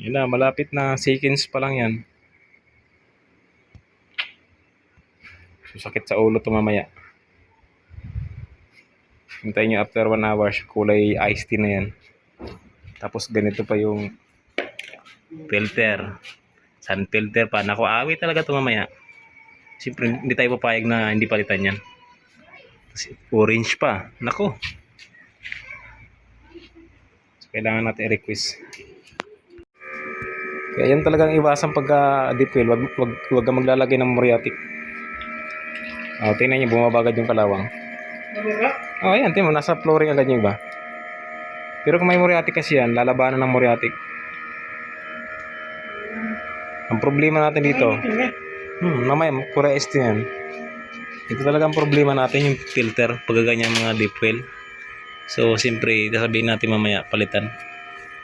Yun na, malapit na seconds pa lang yan. Susakit sa ulo to mamaya. Hintayin nyo after 1 hours, kulay iced tea na yan. Tapos ganito pa yung filter. Sun filter pa. Naku, awi talaga to mamaya. Siyempre, hindi tayo papayag na hindi palitan yan. Kasi orange pa. Naku. So, kailangan natin i-request. Kaya yan talagang iwasan pagka deep well. Wag, wag, wag kang maglalagay ng muriatic. Oh, tingnan niyo, bumabagad yung kalawang. Oh, ayan, tingnan mo, nasa flooring agad yung iba. Pero kung may muriatic kasi yan, lalabanan ng muriatic. Ang problema natin dito, hmm, mamaya, pura este yan. Ito talaga ang problema natin yung filter pag ganyan mga deep well. So, siyempre, sasabihin natin mamaya palitan.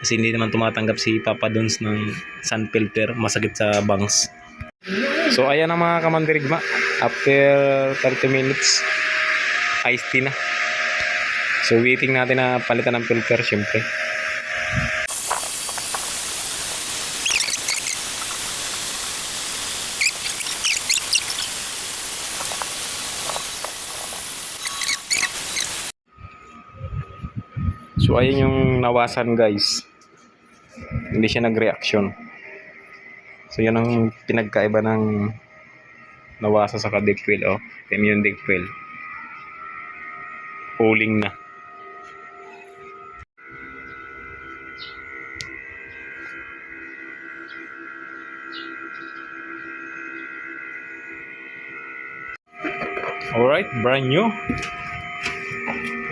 Kasi hindi naman tumatanggap si Papa Dons ng sun filter, masakit sa bangs. So, ayan ang mga kamandirigma. After 30 minutes, iced tea na. So, waiting natin na palitan ng filter, syempre. So, ayun yung nawasan, guys. Hindi siya nag-reaction. So, yan ang pinagkaiba ng nawasa sa ka-deckwill, oh. Yan yung deckwill. Pulling na. Alright, brand new.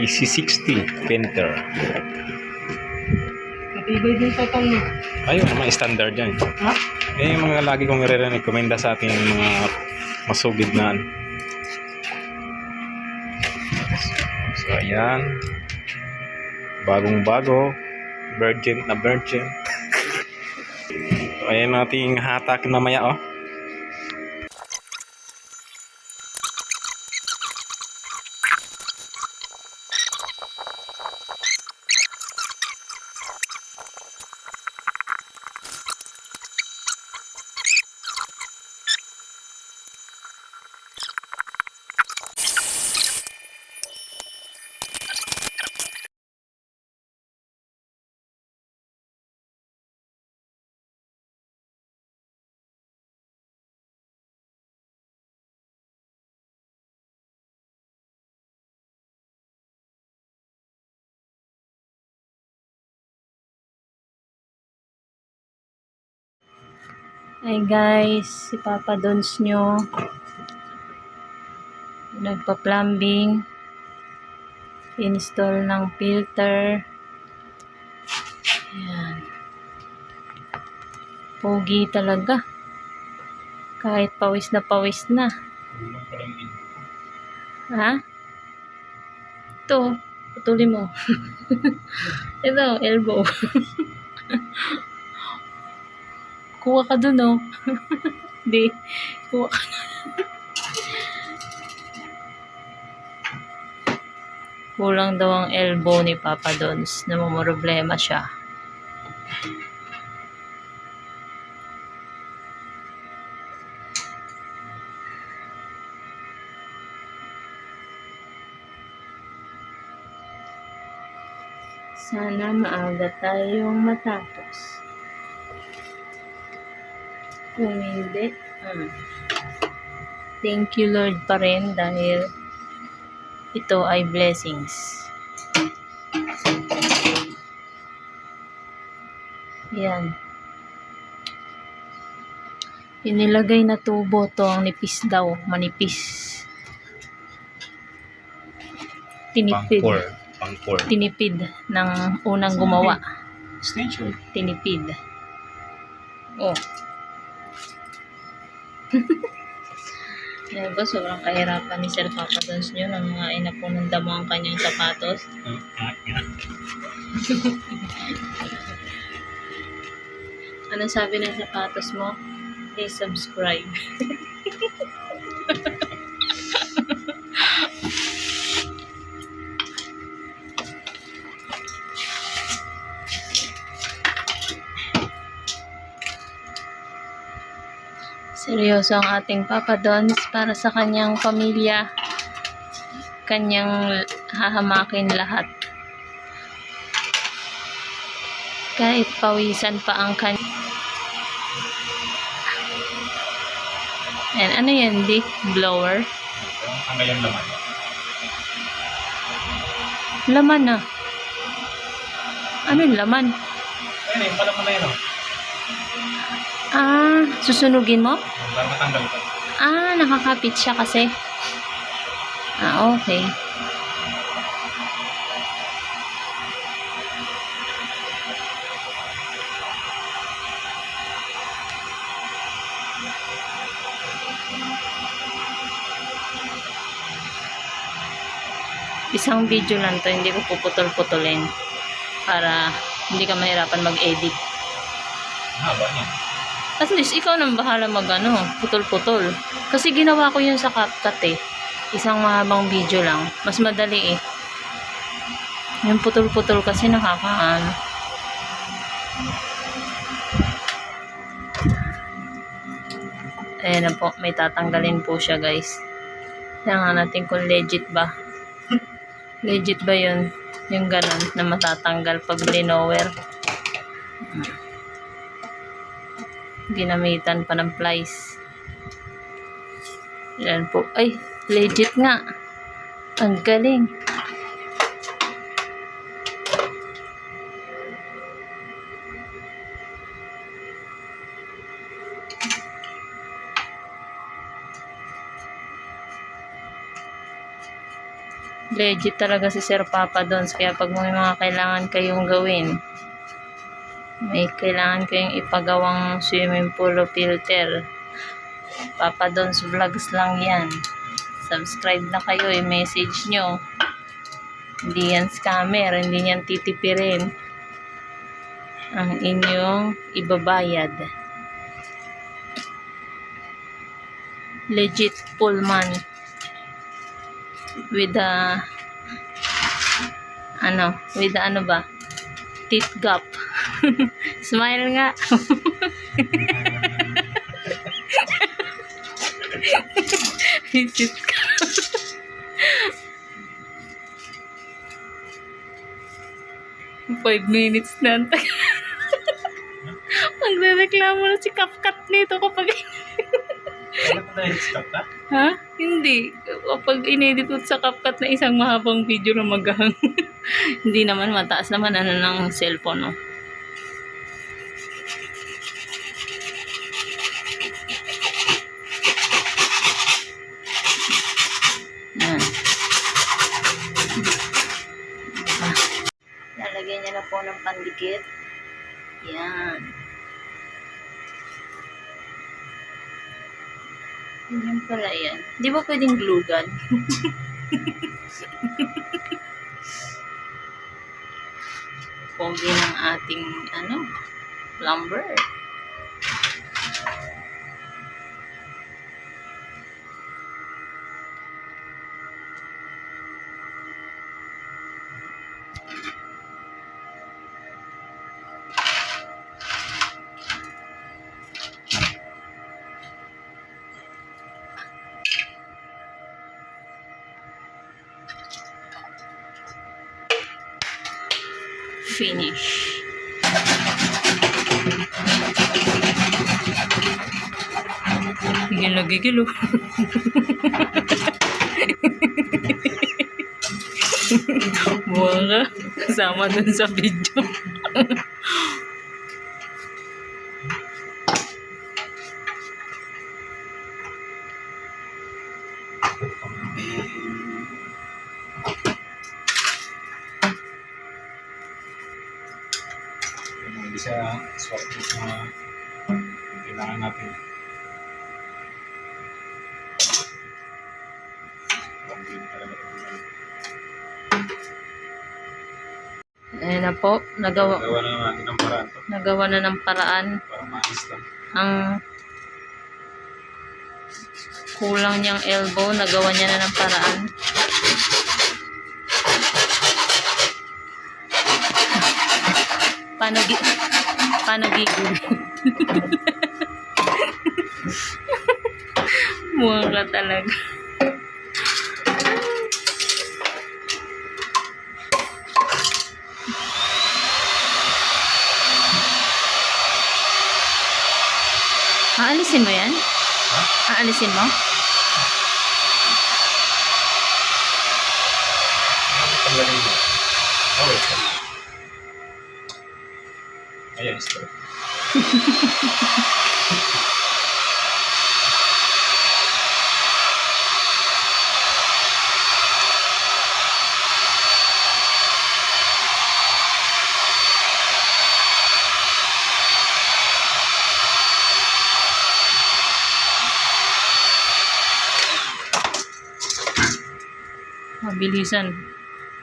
EC60 Penter. Matibay din sa niya. Ayun, mga standard yan. Ha? Yan yung mga lagi kong nire-recommenda sa ating mga masugid na ano. So, ayan. Bagong bago. Virgin na virgin. so, ayan nating hatak mamaya, oh. Hi guys, si Papa Dons nyo. Nagpa-plumbing. Install ng filter. Ayan. Pogi talaga. Kahit pawis na pawis na. Ha? Ito, putulin mo. Ito, elbow. Kuha ka dun, oh. Hindi. Kuha ka. Kulang daw ang elbow ni Papa Dons. Namumroblema siya. Sana maaga tayong matapos. Kung hindi, hmm. thank you Lord pa rin dahil ito ay blessings. Yan. Inilagay na tubo to ang nipis daw, manipis. Tinipid. Pang-pour. Tinipid ng unang gumawa. Extension. Tinipid. Oh. Yan ba, sobrang kahirapan ni Sir Papa Dons nyo ng mga inapunong damo ang kanyang sapatos. Anong sabi ng sapatos mo? Please subscribe. Seryoso ang ating Papa Dons para sa kanyang pamilya. Kanyang hahamakin lahat. Kahit pawisan pa ang kanya. And ano yan, di? Blower? Yung laman. Laman na. Ano yung laman? Ayun eh, pala mo na yun oh. Ah, susunugin mo? Para matanggal ko. Ah, nakakapit siya kasi. Ah, okay. Isang video lang to, hindi ko puputol-putulin para hindi ka mahirapan mag-edit. Haba niya. At least, ikaw nang bahala mag ano, putol-putol. Kasi ginawa ko yun sa CapCut eh. Isang mahabang video lang. Mas madali eh. Yung putol-putol kasi nakakaano. Ayan na po, may tatanggalin po siya guys. Kaya natin kung legit ba. Legit ba yun? Yung ganun na matatanggal pag blinower. Ginamitan pa ng plies. Yan po. Ay, legit nga. Ang galing. Legit talaga si Sir Papa Dons. Kaya pag may mga kailangan kayong gawin, may kailangan kayong ipagawang swimming pool filter. Papa Dons Vlogs lang yan. Subscribe na kayo, i-message nyo. Hindi yan scammer, hindi yan titipirin. Ang inyong ibabayad. Legit Pullman. With the ano, with the ano ba? Teeth gap. Smile nga. Visit ka. Five minutes na. ang. Magre-reklamo na si Kapkat nito kapag... Ha? Hindi. Kapag inedit ko sa Kapkat na isang mahabang video na maghang. Hindi naman mataas naman ano ng cellphone, no? Ng pandikit. Yan. Yan pala yan. Di ba pwedeng glue gun? Pogi ng ating, ano, plumber. Finish. Gigil na gigil oh. Buwa ka. Kasama dun sa video. Ayan na po. Nagawa, Gawa na natin ang paraan to. nagawa na ng paraan. Para maayos lang. Ang kulang niyang elbow. Nagawa niya na ng paraan. Paano, gi paano gigil? Mukhang ka talaga. Aalisin mo yan? Aalisin mo? Oh. Ayan, ito. Mabilisan.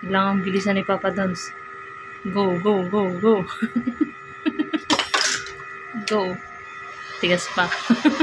Kailangan bilisan ni Papa Dons. Go, go, go, go. go. Tigas pa.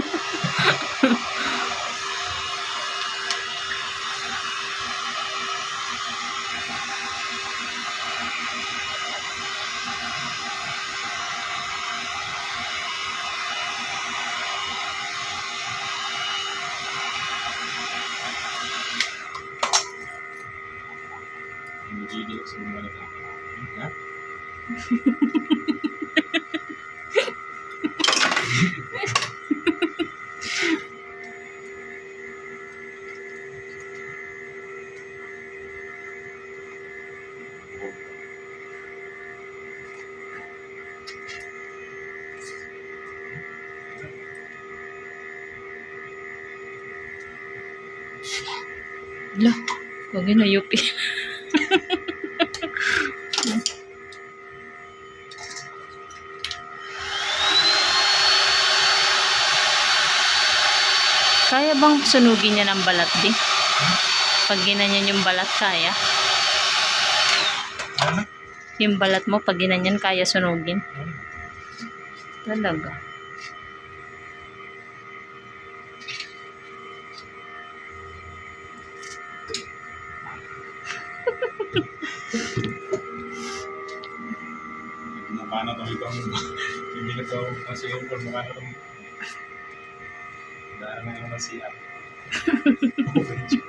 Ala, huwag yun na yupi. Kaya bang sunugin niya ng balat di? Pag ginanyan yung balat, kaya? Ano? Yung balat mo, pag ginanyan, kaya sunugin? Talaga. Mukha na itong itong hindi na ito kasi yung kung mukha na itong na yung nasiya.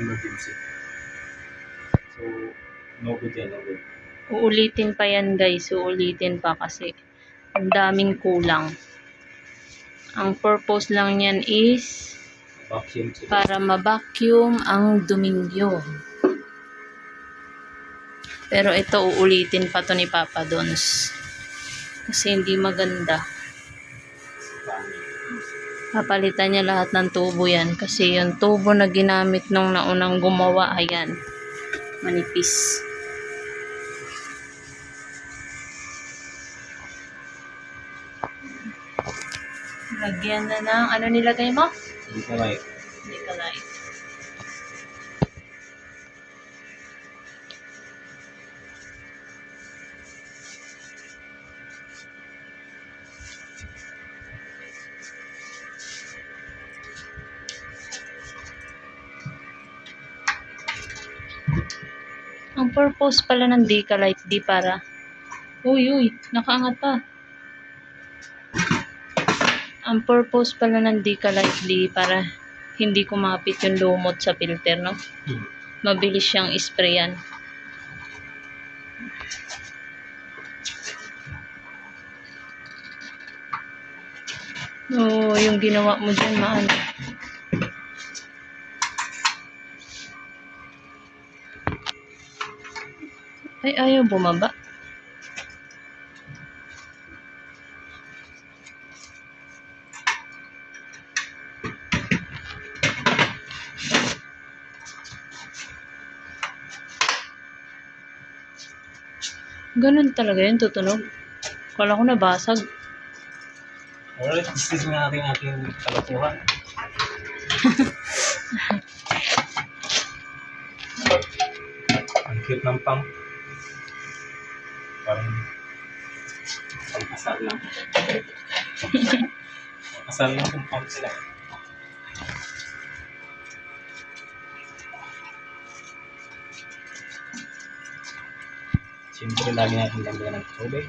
emergency. So, no good yan, no good. Uulitin pa yan guys, uulitin pa kasi ang daming kulang. Ang purpose lang yan is Vacuum para ma-vacuum ang duming yun. Pero ito uulitin pa to ni Papa Dons. Kasi hindi maganda. Papalitan niya lahat ng tubo yan. Kasi yung tubo na ginamit nung naunang gumawa, ayan, manipis. Lagyan na ng, ano nilagay mo? Hindi ka Ang purpose pala ng Decalite di para Uy, uy, nakaangat pa. Ang purpose pala ng Decalite di para hindi kumapit yung lumot sa filter, no? Mabilis siyang isprayan. Oo, yung ginawa mo dyan, maano. Ay, ayaw bumaba. Ganun talaga yun, tutunog. Kala ko nabasag. Alright, discuss na natin ating kalokohan. ang cute ng pump. Pangkasal lang. Asal lang kung pump sila. Siyempre, lagi natin damihan ng tubig.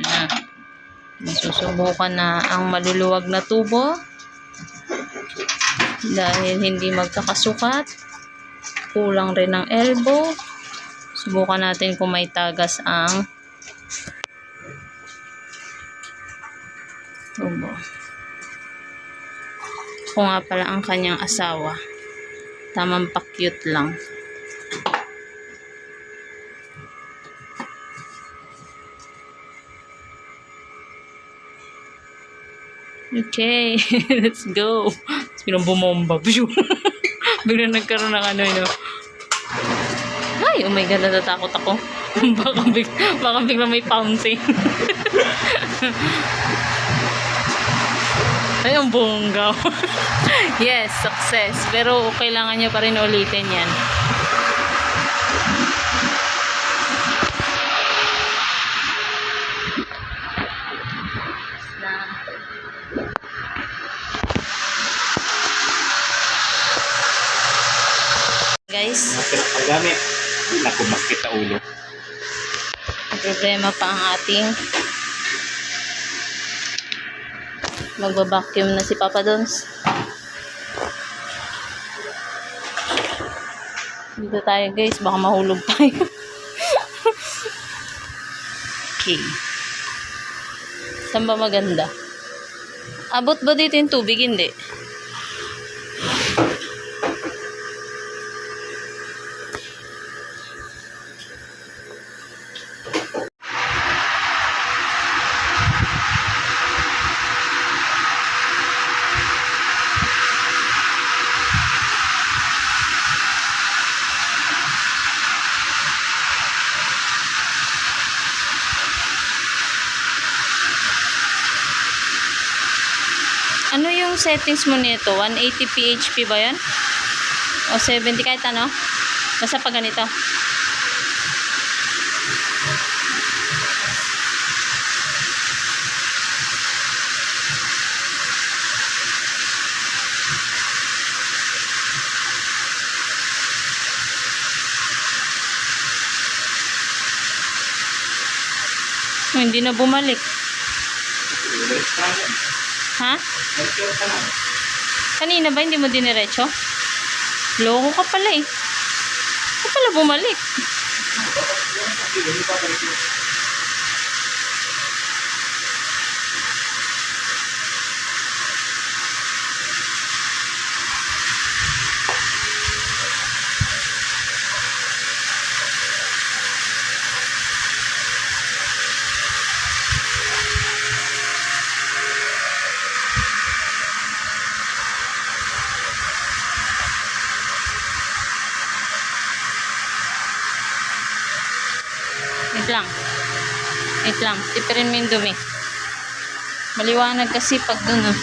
Na. Susubukan na ang maluluwag na tubo. Dahil hindi magkakasukat. Kulang rin ng elbow. Subukan natin kung may tagas ang tubo. Ako nga pala ang kanyang asawa. Tamang pa-cute lang. Okay, let's go. Tapos bilang bumomba. Biglang nagkaroon ng ano yun. Ay, oh my God, natatakot ako. baka, big, baka biglang may fountain. Ay, ang bongga. yes, success. Pero kailangan niya pa rin ulitin yan. Guys, gamit. Naku, maskit ulo. problema pa ang ating magbabacuum na si Papa Dons. Dito tayo guys, baka mahulog tayo. okay. Saan ba maganda? Abot ba dito yung tubig? Hindi. Settings mo nito? 180 PHP ba yan? O 70 kahit ano? Basta pag ganito. Hindi na bumalik. Ha? Kanina ba hindi mo diniretso? Loko ka pala eh. Ka pala bumalik. Lang. Wait lang. Tipirin mo yung dumi. Maliwanag kasi pag dun ah.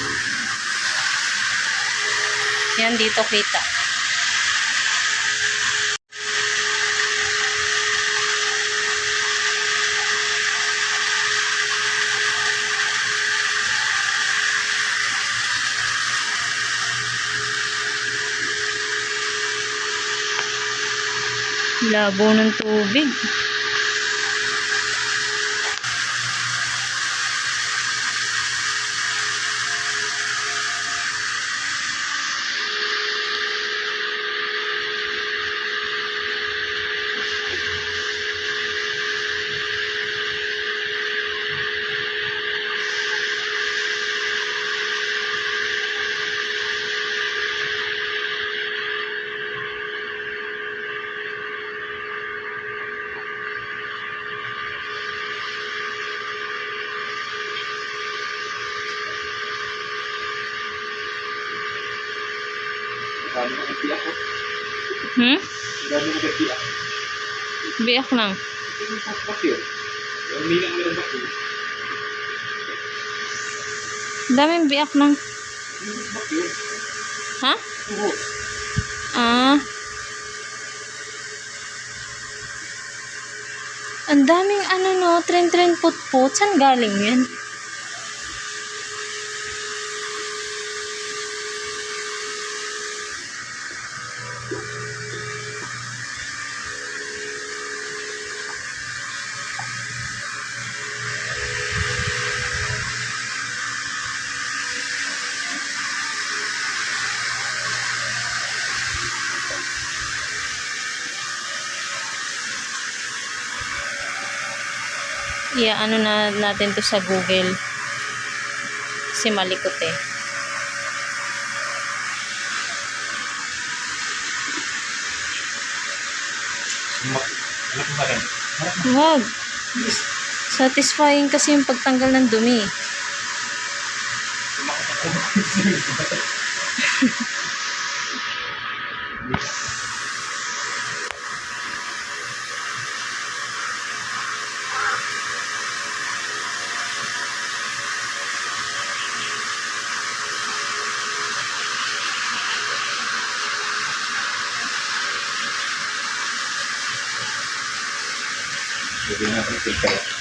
Yan dito kita. Labo ng tubig. Dami na nagdi ako. Hmm? Dami na nagdi ako. Biyak lang. Yung paspas yun. Yung nilang meron ba ko? Daming biyak ng... Yung paspas yun. Ha? Ah. Ang daming ano no, tren-tren put-put. Saan galing yan? Ano na natin to sa Google. Kasi malikot eh. Wag. Satisfying kasi yung pagtanggal ng dumi. Hindi na filter.